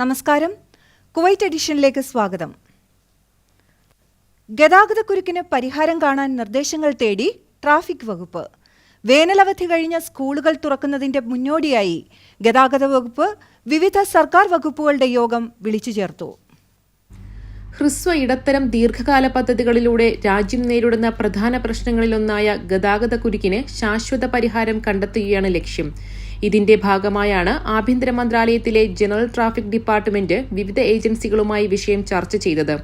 നമസ്കാരം. കുവൈറ്റ് എഡിഷനിലേക്ക് സ്വാഗതം. ഗതാഗതക്കുരുക്കിന് പരിഹാരം കാണാൻ നിർദ്ദേശങ്ങൾ തേടി ട്രാഫിക് വകുപ്പ്. വേനലവധി കഴിഞ്ഞ സ്കൂളുകൾ തുറക്കുന്നതിന്റെ മുന്നോടിയായി ഗതാഗത വകുപ്പ് വിവിധ സർക്കാർ വകുപ്പുകളുടെ യോഗം വിളിച്ചു ചേർത്തു. ഹ്രസ്വ ഇടത്തരം ദീർഘകാല പദ്ധതികളിലൂടെ രാജ്യം നേരിടുന്ന പ്രധാന പ്രശ്നങ്ങളിലൊന്നായ ഗതാഗത കുരുക്കിന് ശാശ്വത പരിഹാരം കണ്ടെത്തുകയാണ് ലക്ഷ്യം. ഇതിന്റെ ഭാഗമായാണ് ആഭ്യന്തര മന്ത്രാലയത്തിലെ ജനറൽ ട്രാഫിക് ഡിപ്പാർട്ട്മെന്റ് വിവിധ ഏജൻസികളുമായി വിഷയം ചർച്ച ചെയ്തത്.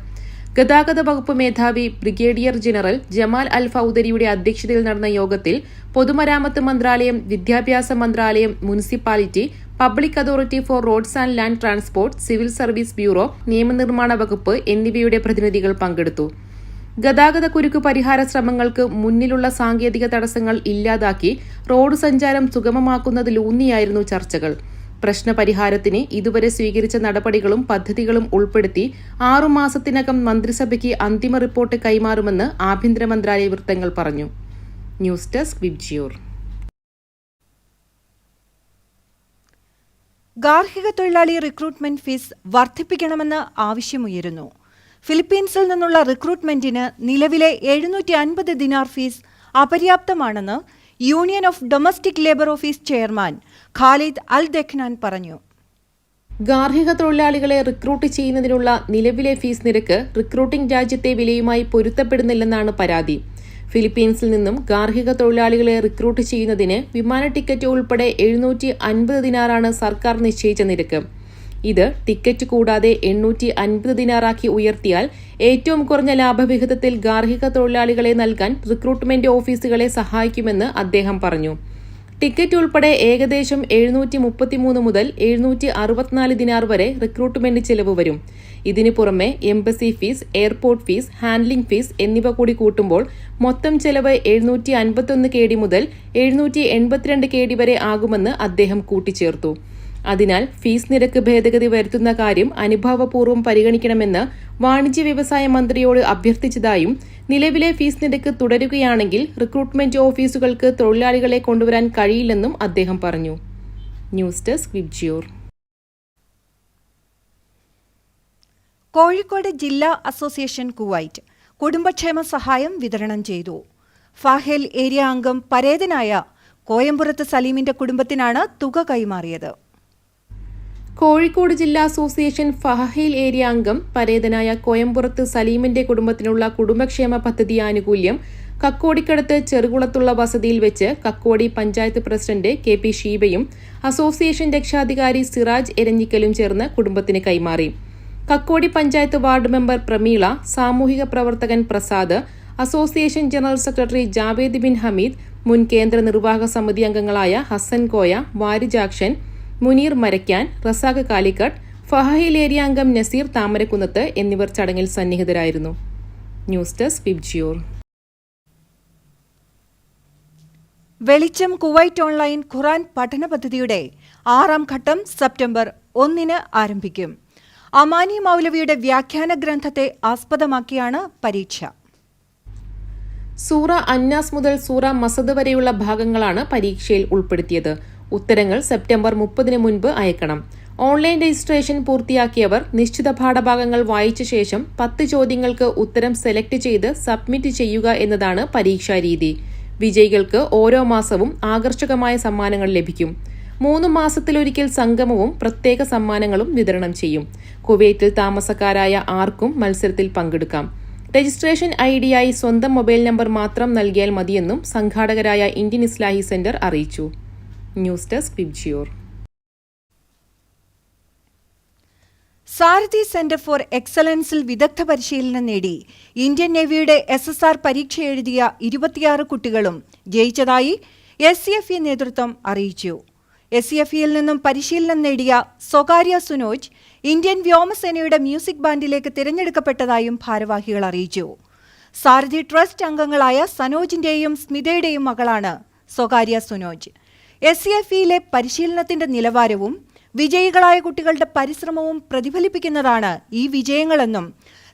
ഗതാഗത വകുപ്പ് മേധാവി ബ്രിഗേഡിയർ ജനറൽ ജമാൽ അൽ ഫൌദരിയുടെ അധ്യക്ഷതയിൽ നടന്ന യോഗത്തിൽ പൊതുമരാമത്ത് മന്ത്രാലയം വിദ്യാഭ്യാസ മന്ത്രാലയം municipality public authority for roads and land transport civil service bureau നിയമനിർമ്മാണ വകുപ്പ് എന്നിവയുടെ പ്രതിനിധികൾ പങ്കെടുത്തു. ഗതാഗത കുരുക്ക് പരിഹാര ശ്രമങ്ങൾക്ക് മുന്നിലുള്ള സാങ്കേതിക തടസ്സങ്ങൾ ഇല്ലാതാക്കി റോഡ് സഞ്ചാരം സുഗമമാക്കുന്നതിലൂന്നിയായിരുന്നു ചർച്ചകൾ. പ്രശ്നപരിഹാരത്തിന് ഇതുവരെ സ്വീകരിച്ച നടപടികളും പദ്ധതികളും ഉൾപ്പെടുത്തി ആറുമാസത്തിനകം മന്ത്രിസഭയ്ക്ക് അന്തിമ റിപ്പോർട്ട് കൈമാറുമെന്ന് ആഭ്യന്തര മന്ത്രാലയ വൃത്തങ്ങൾ പറഞ്ഞു. News desk Vibgyor. ഗാർഹിക തൊഴിലാളി റിക്രൂട്ട്മെന്റ് ഫീസ് വർദ്ധിപ്പിക്കണമെന്ന് ആവശ്യമുയരുന്നു. ഫിലിപ്പീൻസിൽ നിന്നുള്ള റിക്രൂട്ട്മെന്റിന് നിലവിലെ എഴുന്നൂറ്റി അൻപത് dinar fees അപര്യാപ്തമാണെന്ന് union of domestic labour office chairman Khalid Al Dakhnan പറഞ്ഞു. ഗാർഹിക തൊഴിലാളികളെ റിക്രൂട്ട് ചെയ്യുന്നതിനുള്ള നിലവിലെ ഫീസ് നിരക്ക് റിക്രൂട്ടിംഗ് രാജ്യത്തെ വിലയുമായി പൊരുത്തപ്പെടുന്നില്ലെന്നാണ് പരാതി. ഫിലിപ്പീൻസിൽ നിന്നും ഗാർഹിക തൊഴിലാളികളെ റിക്രൂട്ട് ചെയ്യുന്നതിന് വിമാന ടിക്കറ്റ് ഉൾപ്പെടെ എഴുന്നൂറ്റി അൻപത് ദിനാറാണ് സർക്കാർ നിശ്ചയിച്ച നിരക്ക്. ഇത് ടിക്കറ്റ് കൂടാതെ എണ്ണൂറ്റി അൻപത് ദിനാറാക്കി ഉയർത്തിയാൽ ഏറ്റവും കുറഞ്ഞ ലാഭവിഹിതത്തിൽ ഗാർഹിക തൊഴിലാളികളെ നൽകാൻ റിക്രൂട്ട്മെന്റ് ഓഫീസുകളെ സഹായിക്കുമെന്ന് അദ്ദേഹം പറഞ്ഞു. ടിക്കറ്റ് ഉൾപ്പെടെ ഏകദേശം എഴുന്നൂറ്റി മുപ്പത്തിമൂന്ന് മുതൽ എഴുന്നൂറ്റി അറുപത്തിനാല് ദിനാർ വരെ റിക്രൂട്ട്മെന്റ് ചെലവ് വരും. ഇതിനു പുറമെ embassy fees airport fees handling fees എന്നിവ കൂടി കൂട്ടുമ്പോൾ മൊത്തം ചെലവ് എഴുന്നൂറ്റി അൻപത്തൊന്ന് കെ ഡി മുതൽ എഴുന്നൂറ്റി എൺപത്തിരണ്ട് കെ ഡി വരെ ആകുമെന്ന് അദ്ദേഹം കൂട്ടിച്ചേർത്തു. അതിനാൽ ഫീസ് നിരക്ക് ഭേദഗതി വരുത്തുന്ന കാര്യം അനുഭാവപൂർവം പരിഗണിക്കണമെന്ന് വാണിജ്യ വ്യവസായ മന്ത്രിയോട് അഭ്യർത്ഥിച്ചതായും നിലവിലെ ഫീസ് നിരക്ക് തുടരുകയാണെങ്കിൽ റിക്രൂട്ട്മെന്റ് ഓഫീസുകൾക്ക് തൊഴിലാളികളെ കൊണ്ടുവരാൻ കഴിയില്ലെന്നും അദ്ദേഹം പറഞ്ഞു. News desk VIBGYOR. കോഴിക്കോട് ജില്ലാ അസോസിയേഷൻ കുവൈറ്റ് കുടുംബക്ഷേമ സഹായം വിതരണം ചെയ്തു. ഫാഹേൽ ഏരിയ അംഗം പരേതനായ കോയമ്പുറത്ത് സലീമിന്റെ കുടുംബത്തിനാണ് തുക കൈമാറിയത്. കോഴിക്കോട് ജില്ലാ അസോസിയേഷൻ ഫഹയിൽ ഏരിയ അംഗം പരേതനായ കോയമ്പുറത്ത് സലീമിന്റെ കുടുംബത്തിനുള്ള കുടുംബക്ഷേമ പദ്ധതി ആനുകൂല്യം കക്കോടിക്കടുത്ത് ചെറുകുളത്തുള്ള വസതിയിൽ വെച്ച് Kakkodi panchayat president K P ഷീബയും association രക്ഷാധികാരി സിറാജ് എരഞ്ഞിക്കലും ചേർന്ന് കുടുംബത്തിന് കൈമാറി. കക്കോടി പഞ്ചായത്ത് വാർഡ് മെമ്പർ പ്രമീള സാമൂഹിക പ്രവർത്തകൻ Prasad association general secretary Javed bin Hameed മുൻ കേന്ദ്ര നിർവാഹക സമിതി അംഗങ്ങളായ ഹസൻ കോയ വാരിജാക്ഷൻ മുനീർ മരയ്ക്കാൻ റസാഖ് കാലിക്കട്ട് ഫഹയിൽ ഏരിയ അംഗം നസീർ താമരക്കുന്നത്ത് എന്നിവർ ചടങ്ങിൽ സന്നിഹിതരായിരുന്നു. News desk Vibgyor Velicham Kuwait online Quran പഠന പദ്ധതിയുടെ ആറാം ഘട്ടം സെപ്റ്റംബർ ഒന്നിന് ആരംഭിക്കും. അമാനി മൗലവിയുടെ വ്യാഖ്യാന ഗ്രന്ഥത്തെ ആസ്പദമാക്കിയാണ് പരീക്ഷ. സൂറ അന്നാസ് മുതൽ സൂറ മസദ് വരെയുള്ള ഭാഗങ്ങളാണ് പരീക്ഷയിൽ ഉൾപ്പെടുത്തിയത്. ഉത്തരങ്ങൾ സെപ്റ്റംബർ മുപ്പതിന് മുൻപ് അയക്കണം. ഓൺലൈൻ രജിസ്ട്രേഷൻ പൂർത്തിയാക്കിയവർ നിശ്ചിത പാഠഭാഗങ്ങൾ വായിച്ച ശേഷം പത്ത് ചോദ്യങ്ങൾക്ക് ഉത്തരം സെലക്ട് ചെയ്ത് സബ്മിറ്റ് ചെയ്യുക എന്നതാണ് പരീക്ഷാ രീതി. വിജയികൾക്ക് ഓരോ മാസവും ആകർഷകമായ സമ്മാനങ്ങൾ ലഭിക്കും. മൂന്ന് മാസത്തിലൊരിക്കൽ സംഗമവും പ്രത്യേക സമ്മാനങ്ങളും വിതരണം ചെയ്യും. കുവൈറ്റിൽ താമസക്കാരായ ആർക്കും മത്സരത്തിൽ പങ്കെടുക്കാം. രജിസ്ട്രേഷൻ ഐ ഡിയായി സ്വന്തം മൊബൈൽ നമ്പർ മാത്രം നൽകിയാൽ മതിയെന്നും സംഘാടകരായ ഇന്ത്യൻ ഇസ്ലാഹി സെന്റർ അറിയിച്ചു. News desk Vibgyor. Sarathi centre for എക്സലൻസിൽ വിദഗ്ധ പരിശീലനം നേടി. ഇന്ത്യൻ നേവിയുടെ എസ് എസ് ആർ പരീക്ഷ എഴുതിയ ഇരുപത്തിയാറ് കുട്ടികളും ജയിച്ചതായി എസ് സി എഫ് ഇ നേതൃത്വം അറിയിച്ചു. എസ് സി എഫ് ഇയിൽ നിന്നും പരിശീലനം നേടിയ സ്വകാര്യ സുനോജ് ഇന്ത്യൻ വ്യോമസേനയുടെ മ്യൂസിക് ബാൻഡിലേക്ക് തിരഞ്ഞെടുക്കപ്പെട്ടതായും ഭാരവാഹികൾ അറിയിച്ചു. സാരഥി ട്രസ്റ്റ് അംഗങ്ങളായ സനോജിന്റെയും സ്മിതയുടെയും മകളാണ് Swakarya Sunoj. S C F ഇയിലെ പരിശീലനത്തിന്റെ നിലവാരവും വിജയികളായ കുട്ടികളുടെ പരിശ്രമവും പ്രതിഫലിപ്പിക്കുന്നതാണ് ഈ വിജയങ്ങളെന്നും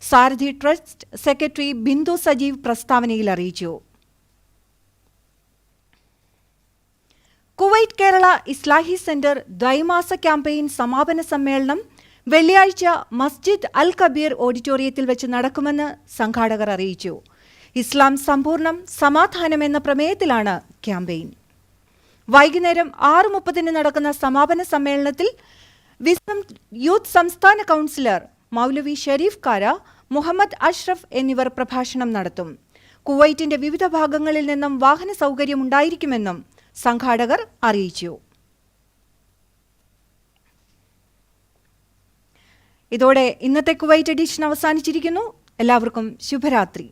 സാരഥി ട്രസ്റ്റ് സെക്രട്ടറി ബിന്ദു സജീവ് പ്രസ്താവനയിൽ അറിയിച്ചു. കുവൈറ്റ് കേരള ഇസ്ലാഹി സെന്റർ ദ്വൈമാസ ക്യാമ്പയിൻ സമാപന സമ്മേളനം വെള്ളിയാഴ്ച മസ്ജിദ് അൽ കബീർ ഓഡിറ്റോറിയത്തിൽ വെച്ച് നടക്കുമെന്ന് സംഘാടകർ അറിയിച്ചു. ഇസ്ലാം സമ്പൂർണം സമാധാനം എന്ന പ്രമേയത്തിലാണ് ക്യാമ്പയിൻ. വൈകുന്നേരം ആറ് മുപ്പതിന് നടക്കുന്ന സമാപന സമ്മേളനത്തിൽ വിസം യൂത്ത് സംസ്ഥാന കൗൺസിലർ മൗലവി ഷെരീഫ് കാര മുഹമ്മദ് അഷ്റഫ് എന്നിവർ പ്രഭാഷണം നടത്തും. കുവൈറ്റിന്റെ വിവിധ ഭാഗങ്ങളിൽ നിന്നും വാഹന സൗകര്യം ഉണ്ടായിരിക്കുമെന്നും സംഘാടകർ അറിയിച്ചു. ഇതോടെ ഇന്നത്തെ കുവൈറ്റ് എഡിഷൻ അവസാനിച്ചിരിക്കുന്നു. എല്ലാവർക്കും ശുഭരാത്രി.